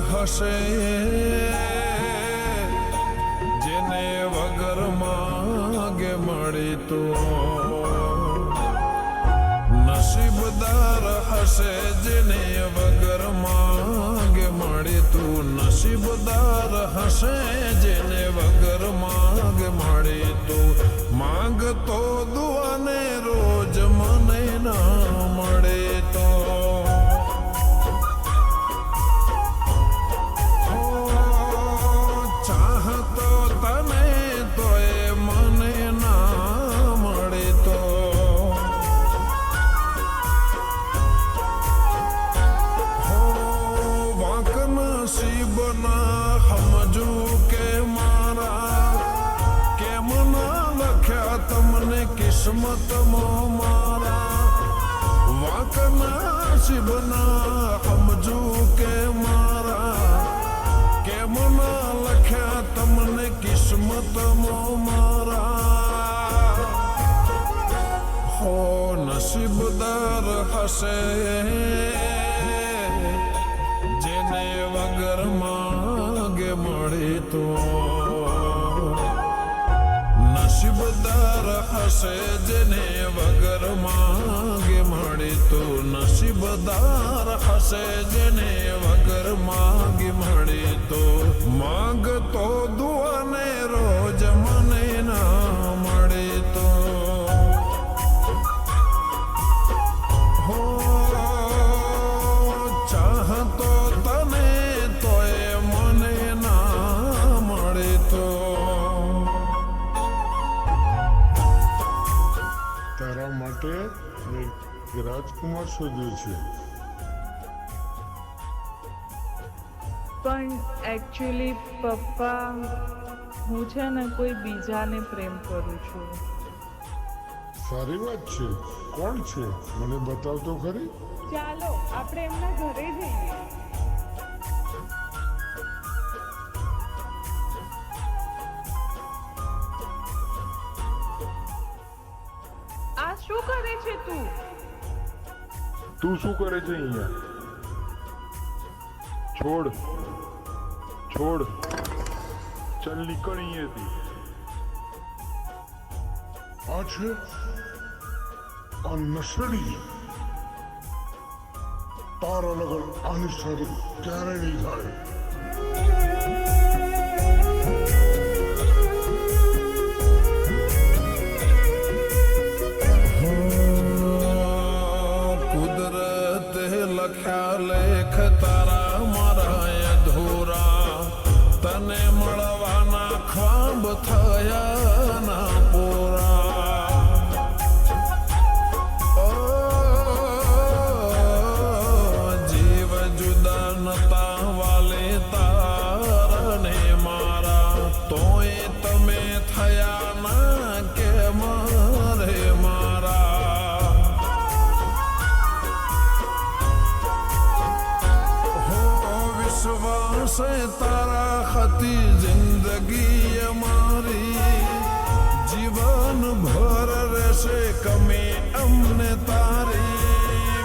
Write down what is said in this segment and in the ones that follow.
હશે જેને વગર માગે મળી તો. નસીબદાર હશે જેને વગર માગે મળી તું. નસીબદાર હશે જેને વગર માગ મળી તું. માંગતો દુઆને હશે જેને વગર માગે મળે તો. નસીબદાર હશે જેને વગર માગે મળે તો. નસીબદાર હશે જેને વગર માગે મળે તો. માંગ તો દુઆને રોજ તારા માટે રાજકુમાર શોધ્યો છે. પણ એકચ્યુઅલી પપ્પા હું છે ને કોઈ બીજાને પ્રેમ કરું છું. સારી વાત છે. કોણ છે? મને બતાવ તો ખરી? ચાલો આપણે એમના ઘરે જઈએ. શું કરે છે તું? તું શું કરે છે અહીંયા? છોડ છોડ ચાલ નીકળ અહીંયાથી. આ છે આ નસડી. તારા લગન આની સાથે ક્યારે નહીં થાય. લેખ તારા મારા અધૂરા તને મળવાના ખ્વાબ થયા ના પૂરા. જીવ જુદા નતા તારને મારા, તોય તમે થયા سے تارا خطی زندگی ہماری جیون بھر رشے کمی امن تاری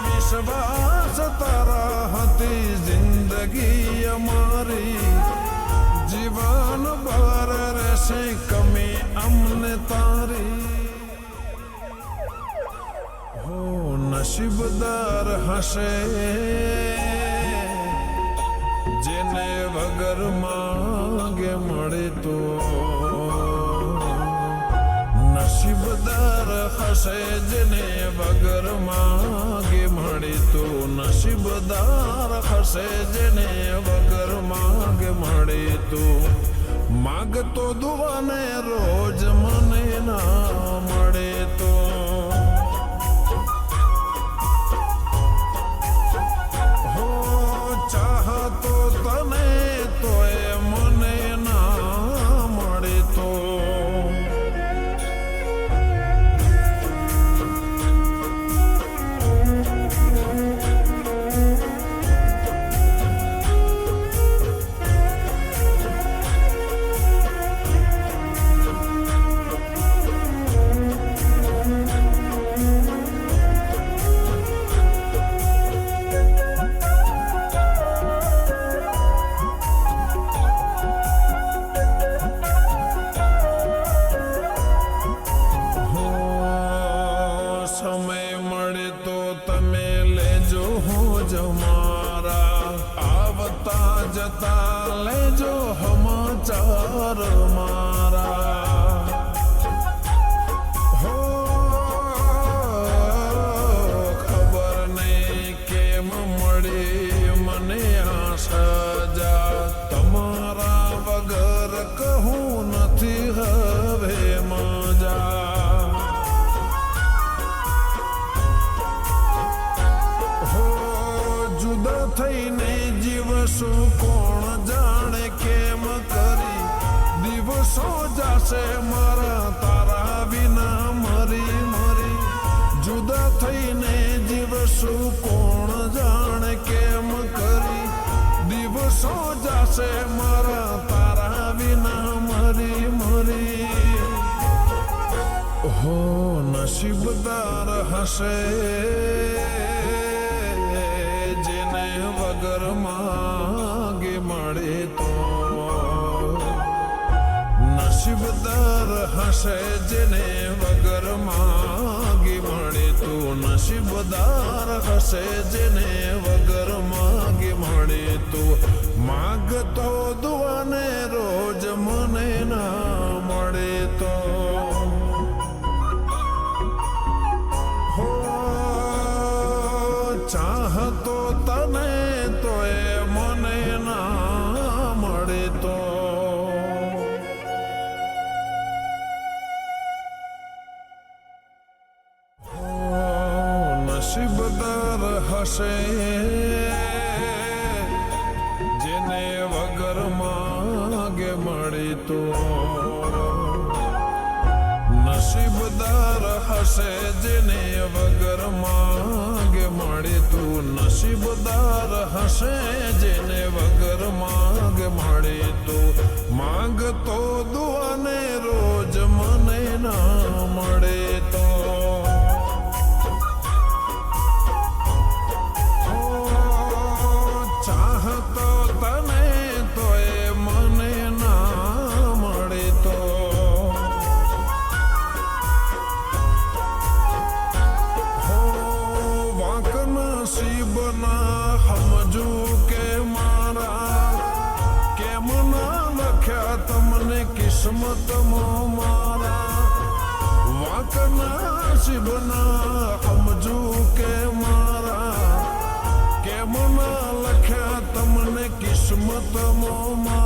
وشواس تارا ہتی زندگی ہماری جیون بھر رشے کمی امن تاری نشیبدار ہسے જેને વગર માગે મળે તો. નસીબદાર હશે જેને વગર માગે મળે તો. નસીબદાર હશે જેને વગર માગે મળે તો. માગતો દુવાને રોજ જમારા મારા આવતા જતા લેજો હમાચારમાં. થઈને જીવશું કોણ જાણે કેમ કરી? દિવસો જાશે મારા તારા વિના મરી મરી. જુદા થઈને જીવશું કોણ જાણે કેમ કરી? દિવસો જાશે મારા તારા વિના મરી મરી. હો નસીબદાર હશે. વગર માગે મળે તો. નસીબદાર હશે જેને વગર માગે મળે તો. નસીબદાર હશે જેને વગર માગે મળે તો. માગતો દુઆને રોજ હશે. જેને વગર માગે મળી તો. નસીબદાર હશે જેને વગર માગે મળી તું. નસીબદાર હશે જેને વગર માંગે મળે તો. માંગતો દુઆને મારા